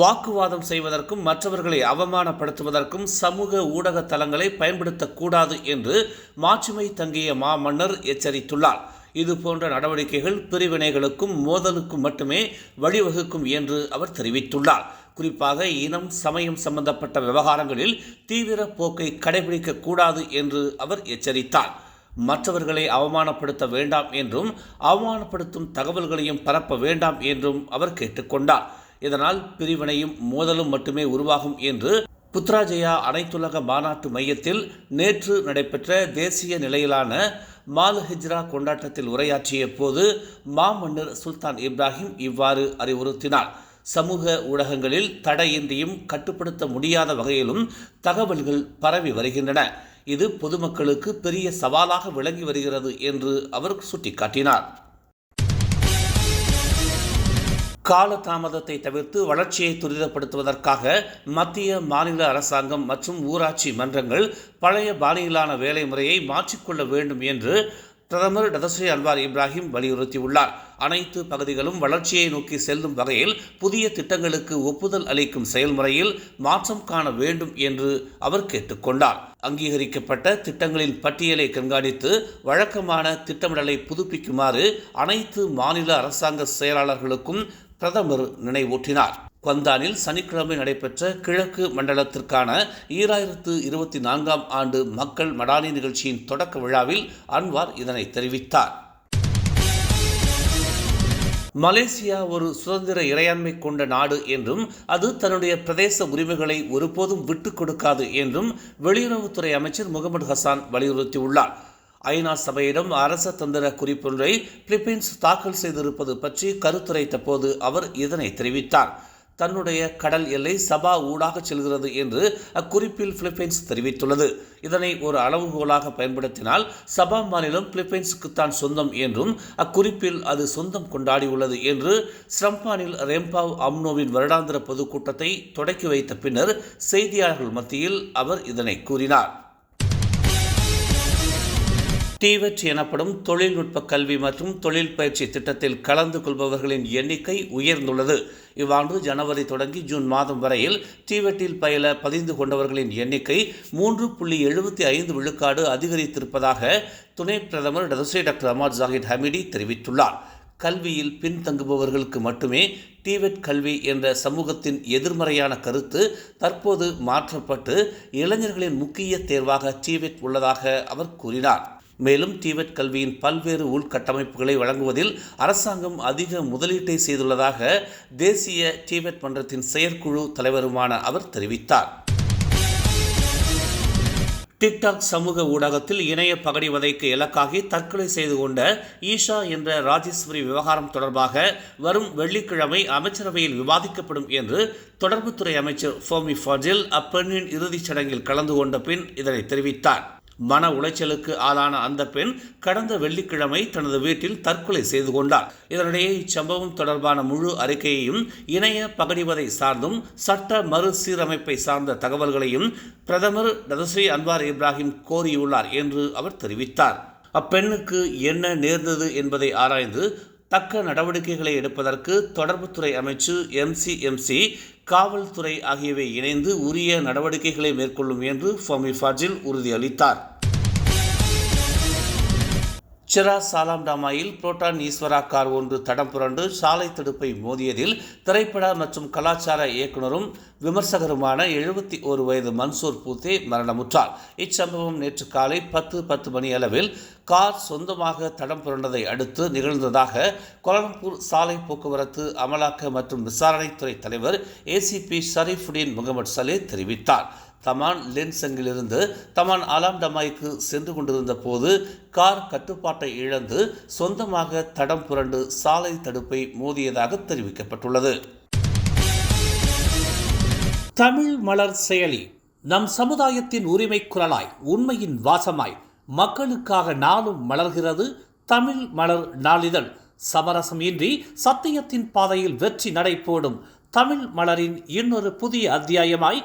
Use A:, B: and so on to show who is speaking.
A: வாக்குவாதம் செய்வதற்கும் மற்றவர்களை அவமானப்படுத்துவதற்கும் சமூக ஊடக தளங்களை பயன்படுத்தக்கூடாது என்று மாட்சிமை தங்கிய மாமன்னர் எச்சரித்துள்ளார். இது போன்ற நடவடிக்கைகள் பிரிவினைகளுக்கும் மோதலுக்கும் மட்டுமே வழிவகுக்கும் என்று அவர் தெரிவித்துள்ளார். குறிப்பாக இனம் சமயம் சம்பந்தப்பட்ட விவகாரங்களில் தீவிர போக்கை கடைபிடிக்கக்கூடாது என்று அவர் எச்சரித்தார். மற்றவர்களை அவமானப்படுத்த வேண்டாம் என்றும் அவமானப்படுத்தும் தகவல்களையும் பரப்ப வேண்டாம் என்றும் அவர் கேட்டுக்கொண்டார் இதனால் பிரிவினையும் மோதலும் மட்டுமே உருவாகும் என்று புத்ராஜயா அனைத்துலக மாநாட்டு மையத்தில் நேற்று நடைபெற்ற தேசிய நிலையிலான மால் ஹிஜ்ரா கொண்டாட்டத்தில் உரையாற்றிய போது மாமன்னர் சுல்தான் இப்ராஹிம் இவ்வாறு அறிவுறுத்தினார். சமூக ஊடகங்களில் தடையின்றியும் கட்டுப்படுத்த முடியாத வகையிலும் தகவல்கள் பரவி வருகின்றன. இது பொதுமக்களுக்கு பெரிய சவாலாக விளங்கி வருகிறது என்று அவர் சுட்டிக்காட்டினார். கால தாமதத்தை தவிர்த்து வளர்ச்சியை துரிதப்படுத்துவதற்காக மத்திய மாநில அரசாங்கம் மற்றும் ஊராட்சி மன்றங்கள் பழைய பாணியிலான வேலை முறையை மாற்றிக்கொள்ள வேண்டும் என்று பிரதமர் டதஸ்ரீ அன்வார் இப்ராஹிம் வலியுறுத்தியுள்ளார். அனைத்து பகுதிகளும் வளர்ச்சியை நோக்கி செல்லும் வகையில் புதிய திட்டங்களுக்கு ஒப்புதல் அளிக்கும் செயல்முறையில் மாற்றம் காண வேண்டும் என்று அவர் கேட்டுக்கொண்டார். அங்கீகரிக்கப்பட்ட திட்டங்களின் பட்டியலை கண்காணித்து வழக்கமான திட்டமிடலை புதுப்பிக்குமாறு அனைத்து மாநில அரசாங்க செயலாளர்களுக்கும் பிரதமர் நினைவூட்டினார். கொந்தானில் சனிக்கிழமை நடைபெற்ற கிழக்கு மண்டலத்திற்கான ஈராயிரத்து இருபத்தி நான்காம் ஆண்டு மக்கள் மடானி நிகழ்ச்சியின் தொடக்க விழாவில் அன்வார் இதனை தெரிவித்தார். மலேசியா ஒரு சுதந்திர இறையாண்மை கொண்ட நாடு என்றும் அது தன்னுடைய பிரதேச உரிமைகளை ஒருபோதும் விட்டுக் கொடுக்காது என்றும் வெளியுறவுத்துறை அமைச்சர் முகமது ஹசான் வலியுறுத்தியுள்ளார். ஐநா சபையிடம் அரச தந்திர குறிப்பொன்றை பிலிப்பைன்ஸ் தாக்கல் செய்திருப்பது பற்றி கருத்துரைத்த போது அவர் இதனை தெரிவித்தார். தன்னுடைய கடல் எல்லை சபா ஊடாக செல்கிறது என்று அக்குறிப்பில் பிலிப்பைன்ஸ் தெரிவித்துள்ளது. இதனை ஒரு அளவுகோலாக பயன்படுத்தினால் சபா மாநிலம் பிலிப்பைன்ஸுக்குத்தான் சொந்தம் என்றும் அக்குறிப்பில் அது சொந்தம் கொண்டாடியுள்ளது என்று ஸ்ரம்பானில் ரெம்பாவ் அம்னோவின் வருடாந்திர பொதுக்கூட்டத்தை தொடக்கி வைத்த பின்னர் செய்தியாளர்கள் மத்தியில் அவர் இதனை கூறினார். டிவெட் எனப்படும் தொழில்நுட்ப கல்வி மற்றும் தொழில் பயிற்சி திட்டத்தில் கலந்து கொள்பவர்களின் எண்ணிக்கை உயர்ந்துள்ளது. இவ்வாண்டு ஜனவரி தொடங்கி ஜூன் மாதம் வரையில் டிவெட்டில் பயில பதிந்து கொண்டவர்களின் எண்ணிக்கை மூன்று புள்ளி எழுபத்தி ஐந்து விழுக்காடு அதிகரித்திருப்பதாக துணை பிரதமர் Dato' Sri doctor Ahmad Zahid Hamidi தெரிவித்துள்ளார். கல்வியில் பின்தங்குபவர்களுக்கு மட்டுமே டிவெட் கல்வி என்ற சமூகத்தின் எதிர்மறையான கருத்து தற்போது மாற்றப்பட்டு இளைஞர்களின் முக்கிய தேர்வாக டிவெட் உள்ளதாக அவர் கூறினார். மேலும் டிவெட் கல்வியின் பல்வேறு உள்கட்டமைப்புகளை வழங்குவதில் அரசாங்கம் அதிக முதலீட்டை செய்துள்ளதாக தேசிய டிவெட் மன்றத்தின் செயற்குழு தலைவருமான அவர் தெரிவித்தார். டிக்டாக் சமூக ஊடகத்தில் இணைய பகடிவதைக்கு இலக்காகி தற்கொலை செய்து கொண்ட ஈஷா என்ற ராஜேஸ்வரி விவகாரம் தொடர்பாக வரும் வெள்ளிக்கிழமை அமைச்சரவையில் விவாதிக்கப்படும் என்று தொடர்புத்துறை அமைச்சர் ஃபோமி ஃபாஜில் அப்பெண்ணின் இறுதிச் சடங்கில் கலந்து கொண்ட பின் இதனை தெரிவித்தார். மன உளைச்சலுக்கு ஆளான அந்த பெண் கடந்த வெள்ளிக்கிழமை தனது வீட்டில் தற்கொலை செய்து கொண்டார். இதனிடையே இச்சம்பவம் தொடர்பான முழு அறிக்கையையும் இணைய பகடிவதை சார்ந்தும் சட்ட மறுசீரமைப்பை சார்ந்த தகவல்களையும் பிரதமர் நதஸ்ரீ அன்வார் இப்ராஹிம் கோரியுள்ளார் என்று அவர் தெரிவித்தார். அப்பெண்ணுக்கு என்ன நேர்ந்தது என்பதை ஆராய்ந்து தக்க நடவடிக்கைகளை எடுப்பதற்கு தொடர்புத்துறை அமைச்சு எம்சிஎம்சி காவல்துறை ஆகியவை இணைந்து உரிய நடவடிக்கைகளை மேற்கொள்ளும் என்று ஃபமி ஃபாஜில் உறுதியளித்தார். சிரா சாலாம்டாமாயில் புரோட்டான் ஈஸ்வரா கார் ஒன்று தடம் புரண்டு சாலை தடுப்பை மோதியதில் திரைப்பட மற்றும் கலாச்சார இயக்குனரும் விமர்சகருமான எழுபத்தி ஒரு வயது மன்சூர் பூத்தே மரணமுற்றார். இச்சம்பவம் நேற்று காலை பத்து பத்து மணி அளவில் கார் சொந்தமாக தடம் புரண்டதை அடுத்து நிகழ்ந்ததாக கோலாலம்பூர் சாலை போக்குவரத்து அமலாக்க மற்றும் விசாரணைத்துறை தலைவர் ஏசிபி ஷரீஃபுடீன் முகமது சலே தெரிவித்தார். தமான் லென்சங்கிலிருந்து தமான் அலாம்டமாய்க்கு சென்று கொண்டிருந்த போது கார் கட்டுப்பாட்டை இழந்து சொந்தமாக தடம் புரண்டு சாலை தடுப்பை மோதியதாக தெரிவிக்கப்பட்டுள்ளது. தமிழ் மலர் செயலி நம் சமுதாயத்தின் உரிமை குரலாய் உண்மையின் வாசமாய் மக்களுக்காக நாளும் மலர்கிறது தமிழ் மலர் நாளிதழ். சமரசம் இன்றி சத்தியத்தின் பாதையில் வெற்றி நடை போடும் தமிழ் மலரின் இன்னொரு புதிய அத்தியாயமாய்